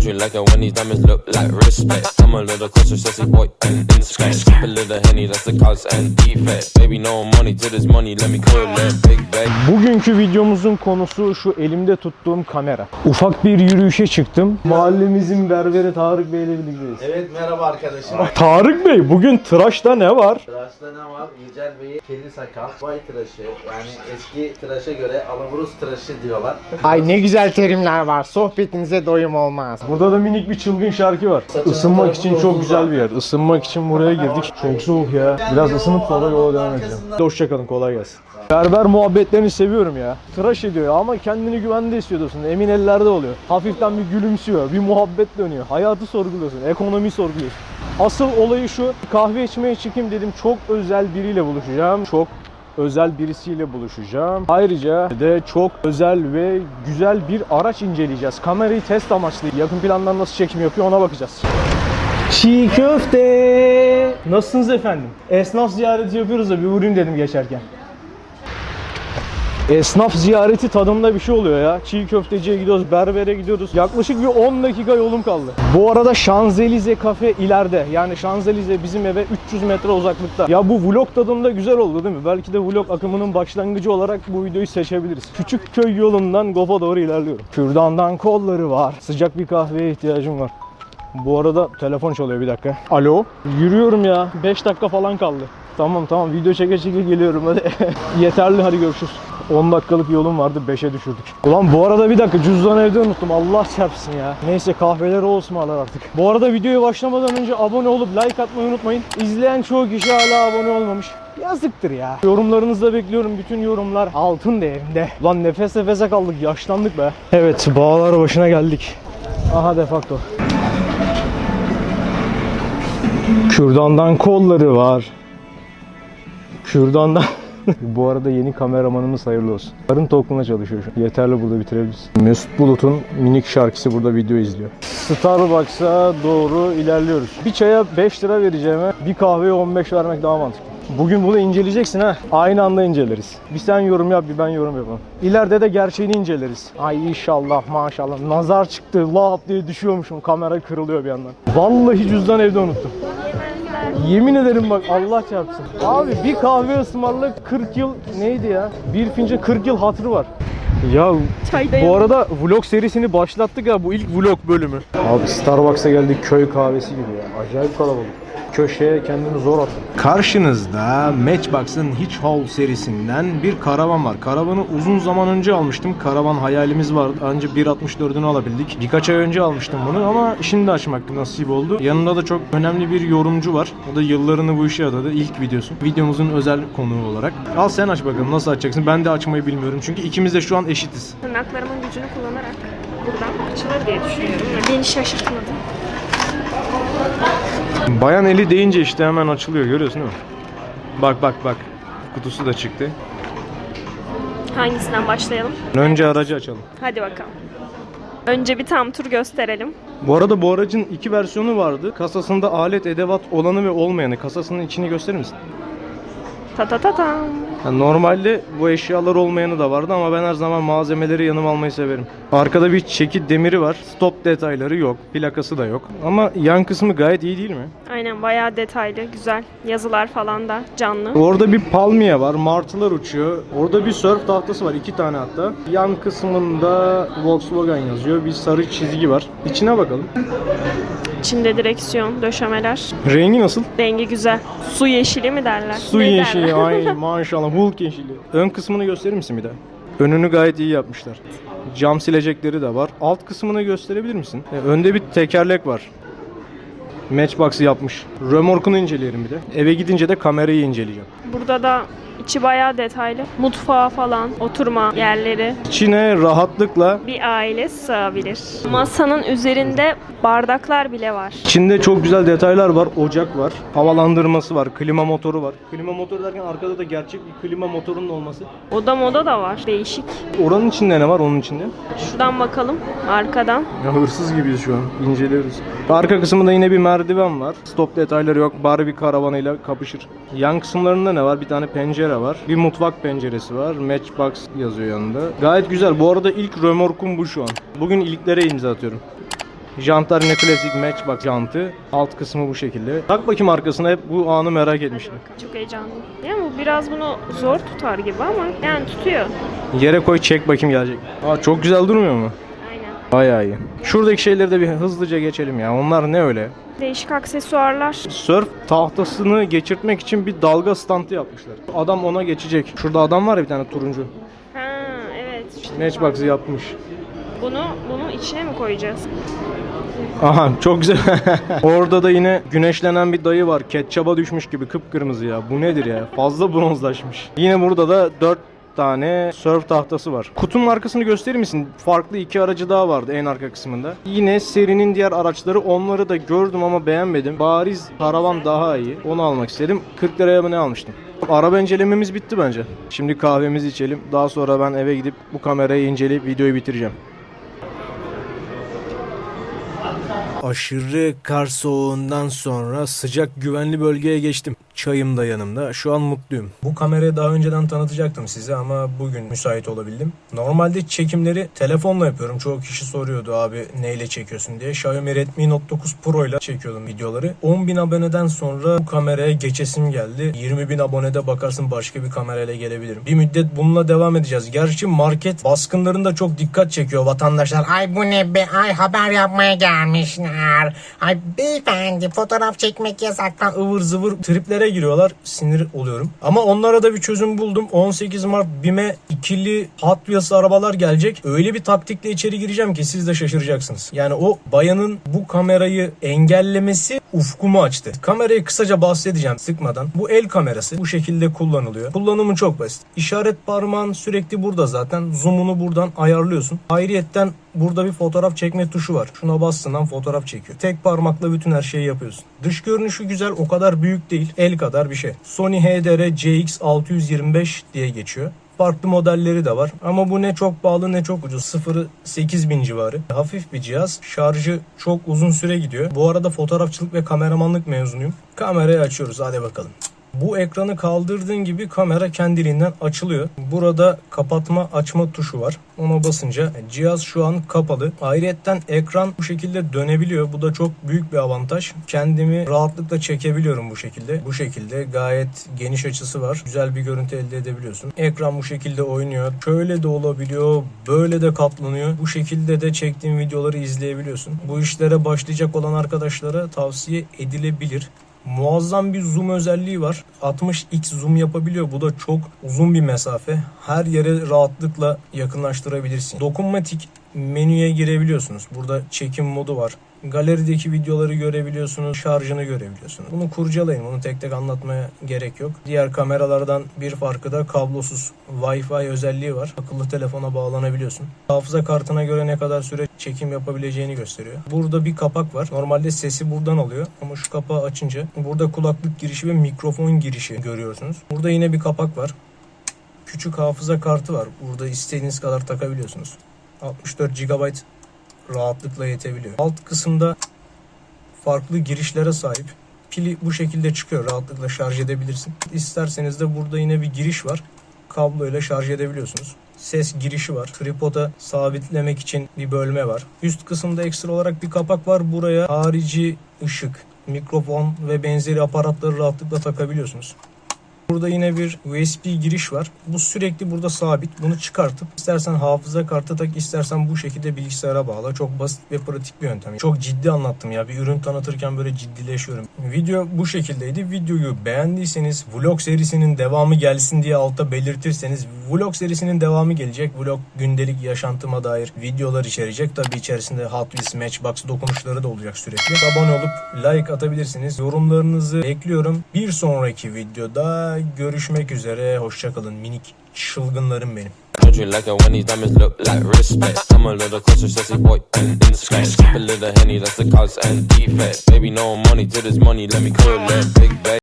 You like it when these diamonds look like respect? I'm a little closer, sexy boy, and inspect. A little henny, that's the cause and defect. Baby, no money to this money, let me cool that big bag. Bugünkü videomuzun konusu şu elimde tuttuğum kamera. Ufak bir yürüyüşe çıktım. Mahallemizin berberi Tarık Bey ile birlikteyiz. Evet merhaba arkadaşım. Tarık Bey bugün tıraşta ne var? Tıraşta ne var? Yücel Bey'i kedi sakal, bay tıraşı yani eski tıraşa göre Alaburus tıraşı diyorlar. Ay ne güzel terimler var. Sohbetinize doyum olmaz. Burada da minik bir çılgın şarkı var. Isınmak için çok güzel bir yer. Isınmak için buraya girdik. Çok soğuk ya. Biraz ısınıp sonra yola devam edeceğim. Hoşçakalın kolay gelsin. Berber muhabbetlerini seviyorum ya. Tıraş ediyor ama kendini güvende hissediyorsun. Emin ellerde oluyor. Hafiften bir gülümsüyor. Bir muhabbet dönüyor. Hayatı sorguluyorsun. Ekonomi sorguluyorsun. Asıl olayı şu. Kahve içmeye çıkayım dedim. Çok özel biriyle buluşacağım. Çok özel birisiyle buluşacağım. Ayrıca de çok özel ve güzel bir araç inceleyeceğiz. Kamerayı test amaçlı. Yakın plandan nasıl çekim yapıyor ona bakacağız. Çiğ köfte. Nasılsınız efendim? Esnaf ziyareti yapıyoruz da bir uğrayayım dedim geçerken. Esnaf ziyareti tadında bir şey oluyor ya. Çiğ köfteciye gidiyoruz, berbere gidiyoruz. Yaklaşık bir 10 dakika yolum kaldı. Bu arada Şanzelize kafe ileride. Yani Şanzelize bizim eve 300 metre uzaklıkta. Ya bu vlog tadında güzel oldu değil mi? Belki de vlog akımının başlangıcı olarak bu videoyu seçebiliriz. Küçük köy yolundan Gofa doğru ilerliyorum. Kürdandan kolları var. Sıcak bir kahveye ihtiyacım var. Bu arada telefon çalıyor bir dakika. Alo. Yürüyorum ya. 5 dakika falan kaldı. Tamam tamam video çeke çeke geliyorum hadi. Yeterli hadi görüşürüz. 10 dakikalık yolum vardı 5'e düşürdük. Ulan bu arada bir dakika cüzdanı evde unuttum Allah çarpsın ya. Neyse kahveleri alır artık. Bu arada videoya başlamadan önce abone olup like atmayı unutmayın. İzleyen çoğu kişi hala abone olmamış. Yazıktır ya. Yorumlarınızı da bekliyorum. Bütün yorumlar altın değerinde. Ulan nefes nefese kaldık. Yaşlandık be. Evet bağlar başına geldik. Aha defakto. Kürdandan kolları var. Kürdandan... Bu arada yeni kameramanımız hayırlı olsun. Karın tokluğuna çalışıyor şu an. Yeterli burada bitirebiliriz. Mesut Bulut'un minik şarkısı burada video izliyor. Starbucks'a doğru ilerliyoruz. Bir çaya 5 lira vereceğime bir kahveye 15 vermek daha mantıklı. Bugün bunu inceleyeceksin ha. Aynı anda inceleriz. Bir sen yorum yap bir ben yorum yapalım. İleride de gerçeğini inceleriz. Ay inşallah maşallah. Nazar çıktı lap diye düşüyormuşum. Kamera kırılıyor bir yandan. Vallahi cüzdan evde unuttum. Yemin ederim bak Allah çarpsın. Abi bir kahve ısmarlık 40 yıl neydi ya? Bir fincan 40 yıl hatırı var. Ya bu arada vlog serisini başlattık ya bu ilk vlog bölümü. Abi Starbucks'a geldik köy kahvesi gibi ya. Acayip kalabalık. Köşeye kendimi zor attım. Karşınızda Matchbox'ın Hitch Hall serisinden bir karavan var. Karavanı uzun zaman önce almıştım. Karavan hayalimiz vardı. Ancak 1.64'ünü alabildik. Birkaç ay önce almıştım bunu ama şimdi açmak nasip oldu. Yanında da çok önemli bir yorumcu var. O da yıllarını bu işe adadı. İlk videosu. Videomuzun özel konuğu olarak. Al sen aç bakalım nasıl açacaksın. Ben de açmayı bilmiyorum. Çünkü ikimiz de şu an eşitiz. Tırnaklarımın gücünü kullanarak buradan açılır diye düşünüyorum. Beni şaşırtmadı. Bayan eli deyince işte hemen açılıyor görüyorsun değil mi? Bak bak bak. Kutusu da çıktı. Hangisinden başlayalım? Önce aracı açalım. Hadi bakalım. Önce bir tam tur gösterelim. Bu arada bu aracın iki versiyonu vardı. Kasasında alet edevat olanı ve olmayanı. Kasasının içini gösterir misin? Ta ta ta tam. Yani normalde bu eşyalar olmayanı da vardı ama ben her zaman malzemeleri yanıma almayı severim. Arkada bir çeki demiri var. Stop detayları yok. Plakası da yok. Ama yan kısmı gayet iyi değil mi? Aynen bayağı detaylı, güzel. Yazılar falan da canlı. Orada bir palmiye var. Martılar uçuyor. Orada bir surf tahtası var. iki tane hatta. Yan kısmında Volkswagen yazıyor. Bir sarı çizgi var. İçine bakalım. İçinde direksiyon, döşemeler. Rengi nasıl? Rengi güzel. Su yeşili mi derler? Su Ne yeşili. derler? Ay maşallah. Hulk yeşili. Ön kısmını gösterir misin bir daha? Önünü gayet iyi yapmışlar. Cam silecekleri de var. Alt kısmını gösterebilir misin? E, önde bir tekerlek var. Matchbox'ı yapmış. Römorkunu inceleyelim bir de. Eve gidince de kamerayı inceleyeceğim. Burada da içi bayağı detaylı. Mutfağı falan, oturma yerleri. İçine rahatlıkla Bir aile sığabilir. Masanın üzerinde bardaklar bile var. İçinde çok güzel detaylar var. Ocak var. Havalandırması var. Klima motoru var. Klima motoru derken arkada da gerçek bir klima motorunun olması. Oda moda da var. Değişik. Oranın içinde ne var onun içinde? Şuradan bakalım. Arkadan. Ya hırsız gibiyiz şu an. İnceliyoruz. Arka kısmında yine bir merdiven var. Stop detayları yok. Barbie karavanıyla kapışır. Yan kısımlarında ne var? Bir tane pencere var. Bir mutfak penceresi var. Matchbox yazıyor yanında. Gayet güzel. Bu arada ilk römorkum bu şu an. Bugün ilklere imza atıyorum. Jantlar yine klasik Matchbox jantı. Alt kısmı bu şekilde. Tak bakayım arkasına hep bu anı merak etmiştim. Çok heyecanlıyım. Yani bu biraz bunu zor tutar gibi ama yani tutuyor. Yere koy çek bakayım gelecek. Aa çok güzel durmuyor mu? Bayağı iyi. Şuradaki şeyleri de bir hızlıca geçelim ya. Onlar ne öyle? Değişik aksesuarlar. Sörf tahtasını geçirtmek için bir dalga standı yapmışlar. Adam ona geçecek. Şurada adam var ya bir tane turuncu. Ha evet. Matchbox'ı yapmış. Bunu bunun içine mi koyacağız? Aha çok güzel. Orada da yine güneşlenen bir dayı var. Ketçaba düşmüş gibi kıpkırmızı ya. Bu nedir ya? Fazla bronzlaşmış. Yine burada da 4 tane surf tahtası var. Kutunun arkasını gösterir misin? Farklı iki aracı daha vardı en arka kısmında. Yine serinin diğer araçları onları da gördüm ama beğenmedim. Bariz karavan daha iyi. Onu almak istedim. 40 liraya mı ne almıştım? Araba incelememiz bitti bence. Şimdi kahvemizi içelim. Daha sonra ben eve gidip bu kamerayı inceleyip videoyu bitireceğim. Aşırı kar soğuğundan sonra sıcak güvenli bölgeye geçtim. Çayım da yanımda. Şu an mutluyum. Bu kamerayı daha önceden tanıtacaktım size ama bugün müsait olabildim. Normalde çekimleri telefonla yapıyorum. Çoğu kişi soruyordu abi neyle çekiyorsun diye. Xiaomi Redmi Note 9 Pro ile çekiyordum videoları. 10.000 aboneden sonra bu kameraya geçesim geldi. 20.000 abonede bakarsın başka bir kamerayla gelebilirim. Bir müddet bununla devam edeceğiz. Gerçi market baskınlarında çok dikkat çekiyor vatandaşlar. Ay bu ne be ay haber yapmaya gelmişler. Ay beyefendi fotoğraf çekmek yasaktan ıvır zıvır triplere giriyorlar. Sinir oluyorum. Ama onlara da bir çözüm buldum. 18 Mart BİM'e ikili Hot Wheels arabalar gelecek. Öyle bir taktikle içeri gireceğim ki siz de şaşıracaksınız. Yani o bayanın bu kamerayı engellemesi ufkumu açtı. Kamerayı kısaca bahsedeceğim sıkmadan. Bu el kamerası bu şekilde kullanılıyor. Kullanımı çok basit. İşaret parmağın sürekli burada zaten. Zoom'unu buradan ayarlıyorsun. Ayrıyetten burada bir fotoğraf çekme tuşu var. Şuna bastığından fotoğraf çekiyor. Tek parmakla bütün her şeyi yapıyorsun. Dış görünüşü güzel o kadar büyük değil. El kadar bir şey. Sony HDR CX625 diye geçiyor. Farklı modelleri de var. Ama bu ne çok pahalı ne çok ucuz. Sıfırı 8000 civarı. Hafif bir cihaz. Şarjı çok uzun süre gidiyor. Bu arada fotoğrafçılık ve kameramanlık mezunuyum. Kamerayı açıyoruz. Hadi bakalım. Bu ekranı kaldırdığın gibi kamera kendiliğinden açılıyor. Burada kapatma açma tuşu var. Ona basınca cihaz şu an kapalı. Ayrıyetten ekran bu şekilde dönebiliyor. Bu da çok büyük bir avantaj. Kendimi rahatlıkla çekebiliyorum bu şekilde. Bu şekilde gayet geniş açısı var. Güzel bir görüntü elde edebiliyorsun. Ekran bu şekilde oynuyor. Şöyle de olabiliyor. Böyle de katlanıyor. Bu şekilde de çektiğim videoları izleyebiliyorsun. Bu işlere başlayacak olan arkadaşlara tavsiye edilebilir. Muazzam bir zoom özelliği var. 60x zoom yapabiliyor. Bu da çok uzun bir mesafe. Her yere rahatlıkla yakınlaştırabilirsin. Dokunmatik menüye girebiliyorsunuz. Burada çekim modu var. Galerideki videoları görebiliyorsunuz, şarjını görebiliyorsunuz. Bunu kurcalayın, bunu tek tek anlatmaya gerek yok. Diğer kameralardan bir farkı da kablosuz Wi-Fi özelliği var. Akıllı telefona bağlanabiliyorsun. Hafıza kartına göre ne kadar süre çekim yapabileceğini gösteriyor. Burada bir kapak var. Normalde sesi buradan alıyor ama şu kapağı açınca burada kulaklık girişi ve mikrofon girişi görüyorsunuz. Burada yine bir kapak var. Küçük hafıza kartı var. Burada istediğiniz kadar takabiliyorsunuz. 64 GB rahatlıkla yetebiliyor. Alt kısımda farklı girişlere sahip. Pili bu şekilde çıkıyor. Rahatlıkla şarj edebilirsin. İsterseniz de burada yine bir giriş var. Kablo ile şarj edebiliyorsunuz. Ses girişi var. Tripoda sabitlemek için bir bölme var. Üst kısımda ekstra olarak bir kapak var. Buraya harici ışık, mikrofon ve benzeri aparatları rahatlıkla takabiliyorsunuz. Burada yine bir USB giriş var. Bu sürekli burada sabit. Bunu çıkartıp istersen hafıza kartı tak istersen bu şekilde bilgisayara bağla. Çok basit ve pratik bir yöntem. Çok ciddi anlattım ya. Bir ürün tanıtırken böyle ciddileşiyorum. Video bu şekildeydi. Videoyu beğendiyseniz vlog serisinin devamı gelsin diye altta belirtirseniz vlog serisinin devamı gelecek. Vlog gündelik yaşantıma dair videolar içerecek. Tabi içerisinde Hot Wheels Matchbox dokunuşları da olacak sürekli. Abone olup like atabilirsiniz. Yorumlarınızı bekliyorum. Bir sonraki videoda görüşmek üzere. Hoşçakalın minik çılgınlarım benim. Don't you like it when these diamonds look like respect? I'm a little closer, sassy boy, and inspect. A little henny, that's the cause and defect. Baby, no money to this money, let me cool it. Big bag.